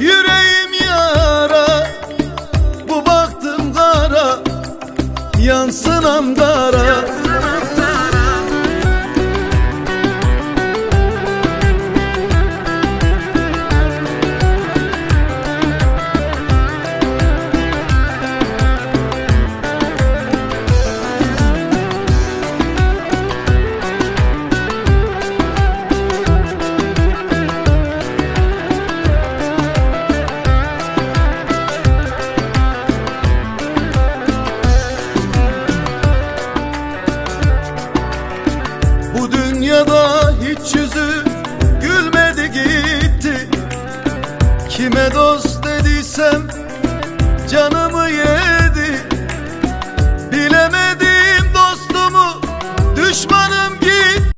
Yüreğim yara Bu baktım kara Yansın Ankara Dünyada hiç yüzü gülmedi gitti. Kime dost dediysem